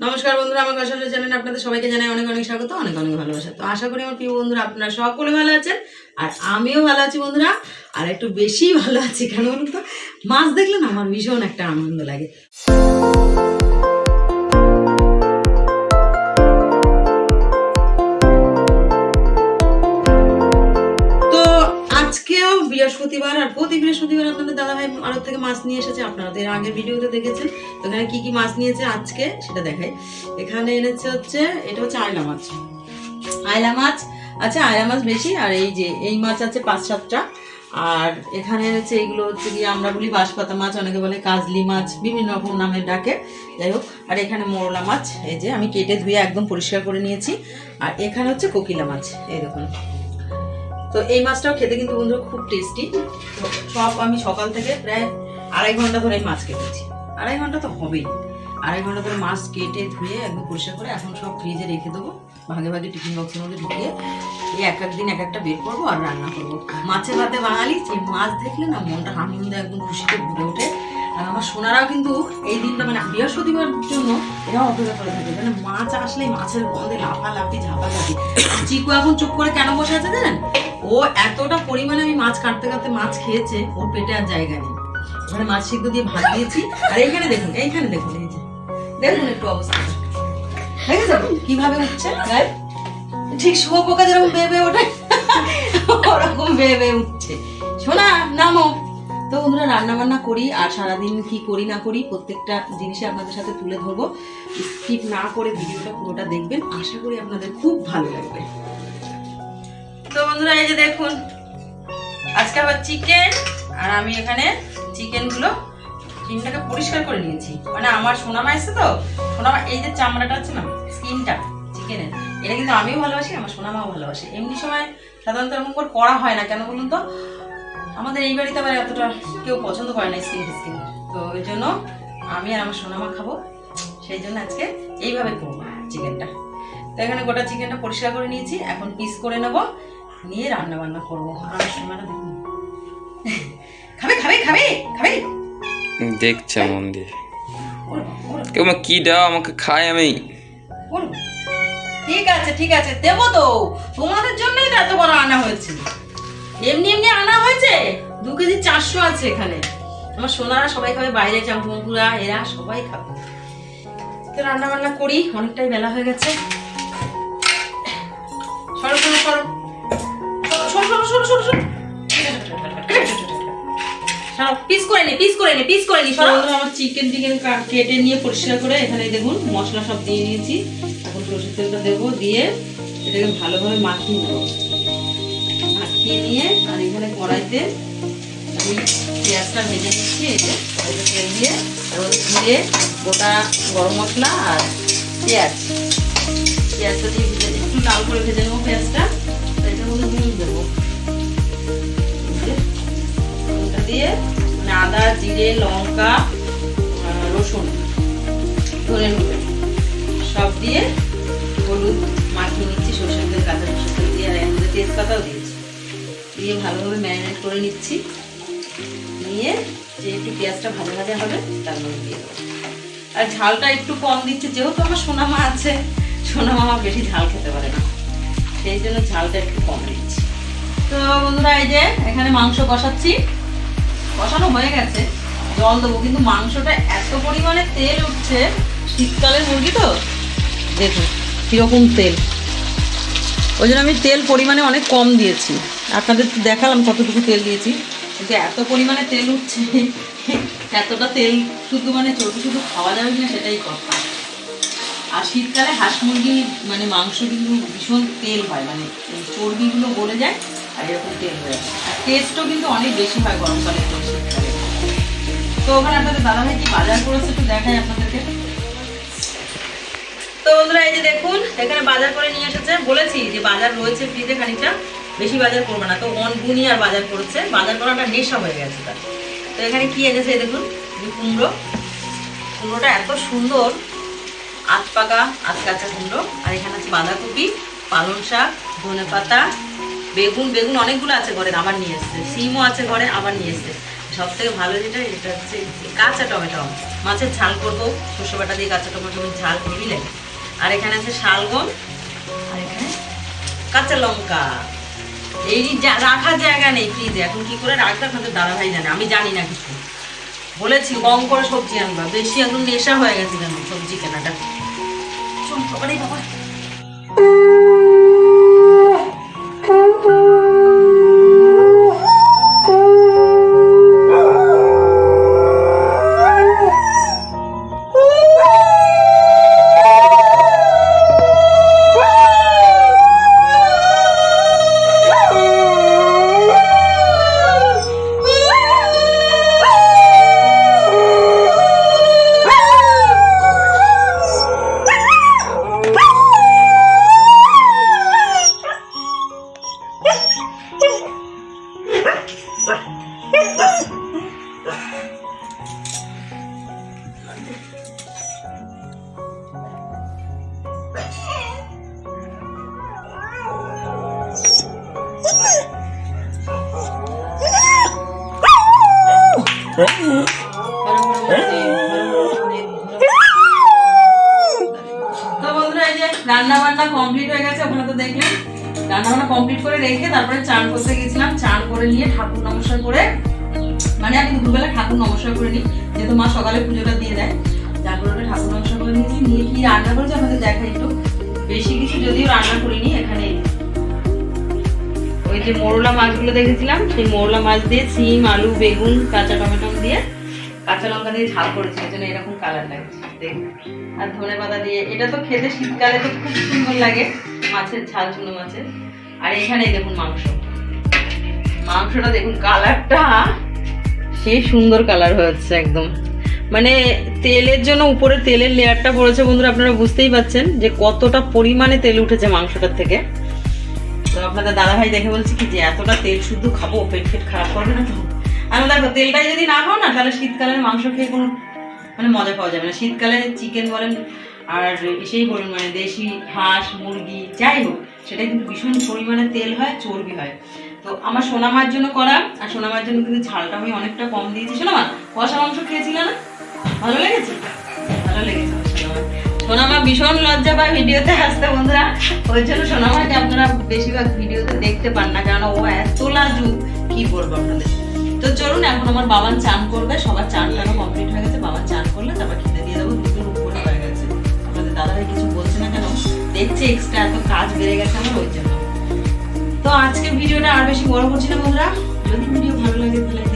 নমস্কার বন্ধুরা, আমার কথা চ্যানেলে আপনাদের সবাইকে জানাই অনেক অনেক স্বাগত, অনেক অনেক ভালোবাসা। তো আশা করি আমার প্রিয় বন্ধুরা, আপনারা সকলে ভালো আছেন, আর আমিও ভালো আছি বন্ধুরা, আর একটু বেশি ভালো আছি কেন বলুন তো মাছ দেখলে না আমার ভীষণ একটা আনন্দ লাগে। বৃহস্পতিবার আর প্রতি বৃহস্পতিবার আপনাদের দাদাভাই আড়ত থেকে মাছ নিয়ে এসেছে। আপনারা তো এর আগের ভিডিওতে দেখেছেন। তো এখানে কি কি মাছ নিয়েছে আজকে সেটা দেখাই। এখানে এনেছে হচ্ছে, এটা হচ্ছে আয়লা মাছ। আয়লা মাছ আছে আয়লা মাছ বেশি, আর এই যে, এই মাছ আছে পাঁচ সাতটা। আর এখানে এনেছে এগুলো হচ্ছে গিয়ে আমরা বলি বাঁশপাতা মাছ, অনেকে বলে কাজলি মাছ, বিভিন্ন রকম নামে ডাকে। যাই হোক, আর এখানে মোরলা মাছ, এই যে আমি কেটে ধুয়ে একদম পরিষ্কার করে নিয়েছি। আর এখানে হচ্ছে কোকিলা মাছ, এই দেখুন। তো এই মাছটাও খেতে কিন্তু বন্ধুরা খুব টেস্টি তো সব আমি সকাল থেকে প্রায় আড়াই ঘণ্টা ধরে এই মাছ কেটেছি। আড়াই ঘণ্টা তো হবেই। আড়াই ঘণ্টা ধরে মাছ কেটে ধুয়ে একদম পরিষ্কার করে এখন সব ফ্রিজে রেখে দেবো। ভাগে ভাগে টিফিন বক্সের মধ্যে ঢুকিয়ে এই এক এক দিন এক একটা বের করব আর রান্না করব। মাছে ভাতে বাঙালি যে মাছ দেখলে না মনটা আনন্দে একদম খুশিতে ভরে ওঠে। আর আমার সোনারাও কিন্তু এই দিনটা মানে বৃহস্পতিবার জন্য এরাও অপেক্ষা করে থাকে। মানে মাছ আসলে মাছের গন্ধে লাফালাফি, ঝাপাঝাপি। চিকু এখন চুপ করে কেন বসে আছে জানেন? ও এতটা পরিমাণে আমি মাছ কাটতে কাটতে মাছ খেয়েছে, ওর পেটে আর জায়গা নেই। ওখানে মাছ সিদ্ধ দিয়ে ভাত দিয়েছি। আর এইখানে দেখুন এইখানে দেখুন, এই যে। দেখুন একটু অবস্থা। কীভাবে উঠছে? গায়ে ঠিক শুয়োপোকা যেরকম বেয়ে ওঠে, ওরকম বেয়ে উঠছে। শোনা নামো। তো বন্ধুরা রান্না বান্না করি, আর সারাদিন কি করি না করি, প্রত্যেকটা জিনিসে আপনাদের সাথে তুলে ধরবো। স্কিপ না করে ভিডিওটা পুরোটা দেখবেন। আশা করি আপনাদের খুব ভালো লাগবে। তো বন্ধুরা, এই যে দেখুন, আজকে আবার চিকেন আর আমি এখানে চিকেনগুলো ডিমটাকে পরিষ্কার করে নিয়েছি। মানে আমার সোনামা এসছে তো, সোনামা, এই যে চামড়াটা আছে না স্কিনটা চিকেনের এটা কিন্তু আমিও ভালোবাসি, আমার সোনামাও ভালোবাসে। এমনি সময় সাধারণত এরকম করে করা হয় না, কেন বলুন তো? আমাদের এই বাড়িতে আবার এতটা কেউ পছন্দ করে না স্কিন স্কিন তো ওই জন্য আমি আর আমার সোনামা খাব, সেই জন্য আজকে এইভাবে করব চিকেনটা তো এখানে গোটা চিকেনটা পরিষ্কার করে নিয়েছি, এখন পিস করে নেব। নিয়ে রান্না বান্না করব আমার দেখুন। খাবে খাবে খাবে খাবে। দেখছে মন দিয়ে। কেউ কি দাও আমাকে খাই আমি। ঠিক আছে ঠিক আছে দেবো তো। তোমাদের জন্যই তো এত বড় আনা হয়েছে। এমনি এমনি আনা হয়েছে? দু কেজি চারশো আছে এখানে। আমার সোনারা সবাই খাবে বাইরে চাম্পুরা এরা সবাই খাবে। তো রান্না বান্না করি অনেকটাই বেলা হয়ে গেছে। পিস করে নে পিস করে নে পিস করে নি সরো আমার চিকেন টিকেন কেটে নিয়ে পরিষ্কার করে এখানে দেখুন মশলা সব দিয়ে নিয়েছি। এখন সরষের তেলটা দেবো দিয়ে এটাকে ভালোভাবে মাখিয়ে নেব। মাখিয়ে নিয়ে আর এখানে কড়াইতে আমি পেঁয়াজটা ভেজে নিচ্ছি এই যে কড়াইতে তেল দিয়ে আর ওর দিয়ে গোটা গরম মশলা আর পেঁয়াজ। পেঁয়াজটা দিয়ে ভেজে একটু লাল করে ভেজে নেব পেঁয়াজটা তো এটার মধ্যে নুন দেবো। আদা, জিরে, লঙ্কা রসুন ধরে নেবে। সব দিয়ে হলুদ মাখিয়ে নিচ্ছি, সরষের তেল কাঁচা সরষের তেল দিয়ে, আর মধ্যে তেজপাতাও দিয়েছি। দিয়ে ভালোভাবে ম্যারিনেট করে নিচ্ছি। নিয়ে যে একটু পেঁয়াজটা ভাজা ভাজা হবে, তার মধ্যে দিয়ে দেবো। আর ঝালটা একটু কম দিচ্ছে, যেহেতু আমার সোনামা আছে, সোনামা আমার বেশি ঝাল খেতে পারে না। সেই জন্য ঝালটা একটু কম দিচ্ছি। তো বন্ধুরা, এই যে এখানে মাংস কষাচ্ছি। কষানো হয়ে গেছে। জল দেবো, কিন্তু মাংসটা এত পরিমাণে তেল উঠছে। শীতকালের মুরগি তো। দেখুন, কীরকম তেল। ওই জন্য আমি তেল পরিমাণে অনেক কম দিয়েছি। আপনাদের দেখালাম কতটুকু তেল দিয়েছি। কিন্তু এত পরিমাণে তেল উঠছে, এতটা তেল শুধু মানে চর্বি শুধু খাওয়া যাবে কিনা সেটাই কথা। আর শীতকালে হাঁস মুরগি মানে মাংস কিন্তু ভীষণ তেল হয় মানে চর্বিগুলো গলে যায়। টেস্টও কিন্তু অনেক বেশি হয় গরমকালে থেকে শীতকালে। তো ওখানে আপনাদের দাদাভাই কি বাজার করেছে একটু দেখাই আপনাদেরকে। তো বন্ধুরা, এই যে দেখুন, এখানে বাজার করে নিয়ে এসেছে। বলেছি যে বাজার রয়েছে ফ্রিজে খানিকটা, বেশি বাজার করবে না। তো অনগুনি আর বাজার করেছে। বাজার করাটা নেশা হয়ে গেছে তার। তো এখানে কি এনেছে দেখুন কুমড়ো। কুমড়োটা এত সুন্দর। আত পাকা আত কাঁচা কুমড়ো। আর এখানে আছে বাঁধাকপি, পালং শাক ধনে পাতা বেগুন বেগুন অনেকগুলো আছে ঘরে আবার নিয়ে এসছে। সিমও আছে ঘরে আবার নিয়ে এসছে। সব থেকে ভালো যেটা, এটা হচ্ছে কাঁচা টমেটো। মাছের ঝাল করব, সর্ষে বাটা দিয়ে কাঁচা টমেটো ঝাল লাগে আর এখানে আছে শালগম, আর এখানে কাঁচা লঙ্কা। এই রাখার জায়গা নেই ফ্রিজে এখন কি করে রাখবে আপনাদের দাদা ভাই জানে, আমি জানি না কিছু। বলেছি, কম করে সবজি আনবা, বেশি এখন নেশা হয়ে গেছে কেন সবজি কেনাটা। চল বাবা। রান্না বান্না কমপ্লিট হয়ে গেছে, ওখানে তো দেখলেন রান্না বান্না কমপ্লিট করে রেখে তারপরে চান করতে গেছিলাম। চান করে নিয়ে ঠাকুর নমস্কার করে মানে আমি দুপুরবেলা ঠাকুর নমস্কার করে নিই, যেহেতু মা সকালে পুজোটা দিয়ে দেয় কারণে ঠাকুর নমস্কার করে নিয়েছি, নিয়ে কি রান্না করেছি আমাদের দেখা একটু। বেশি কিছু যদিও রান্না করিনি এখানে। ওই যে মোরলা মাছগুলো দেখেছিলাম, সেই মোরলা মাছ দিয়ে সিম, আলু, বেগুন, কাঁচা টমেটো দিয়ে কাঁচা লঙ্কা দিয়ে ঝাল করেছি ওই জন্য এরকম কালার লাগছে আর ধনে পাতা দিয়ে, এটা তো খেতে শীতকালে তো খুব সুন্দর লাগে, মাছের ঝাল চুনো মাছের। আর এখানে দেখুন মাংস। মাংসটা দেখুন কালারটা। সেই সুন্দর কালার হয়েছে একদম। মানে তেলের জন্য উপরে তেলের লেয়ারটা পড়েছে বন্ধুরা, আপনারা বুঝতেই পাচ্ছেন যে কতটা পরিমাণে তেল উঠেছে মাংসটার থেকে। তো আপনাদের দাদা ভাই দেখে বলছি কি যে, এতটা তেল শুদ্ধ খাব? পেট ফেট খারাপ করবে না তো? আমি দেখো, তেলটাই যদি না খাও না, তাহলে শীতকালের মাংস খেয়ে কোনো মানে মজা পাওয়া যাবে না। শীতকালে চিকেন বলেন আর সেই বলুন মানে দেশি হাঁস, মুরগি, যাই হোক সেটা কিন্তু ভীষণ পরিমাণে তেল হয়, চর্বি হয়। তো আমার সোনামার জন্য করা, আর সোনামার জন্য কিন্তু ঝালটা আমি অনেকটা কম দিয়েছি। সোনামা কষা মাংস খেয়েছিল না? ভালো লেগেছে? ভালো লেগেছে। সোনামা ভীষণ লজ্জা পায় ভিডিওতে আসতে বন্ধুরা। ওই জন্য সোনামাকে আপনারা বেশিরভাগ ভিডিওতে দেখতে পান না কারণ ও এত লাজুক। কি বলব আপনাদের? তো চলুন, এখন আমার বাবান চান করবে, সবার চান টানও কমপ্লিট হয়ে গেছে, বাবা চান করলে তারপর খেতে দিয়ে দেবো দুপুর উপরে হয়ে গেছে। আপনাদের দাদাভাই কিছু বলছে না কেন? দেখছে এক্সট্রা এত কাজ বেড়ে গেছে আমার, ওই জন্য। তো আজকের ভিডিওটা আর বেশি বড় করছি না বন্ধুরা। যদি ভিডিও ভালো লাগে তাহলে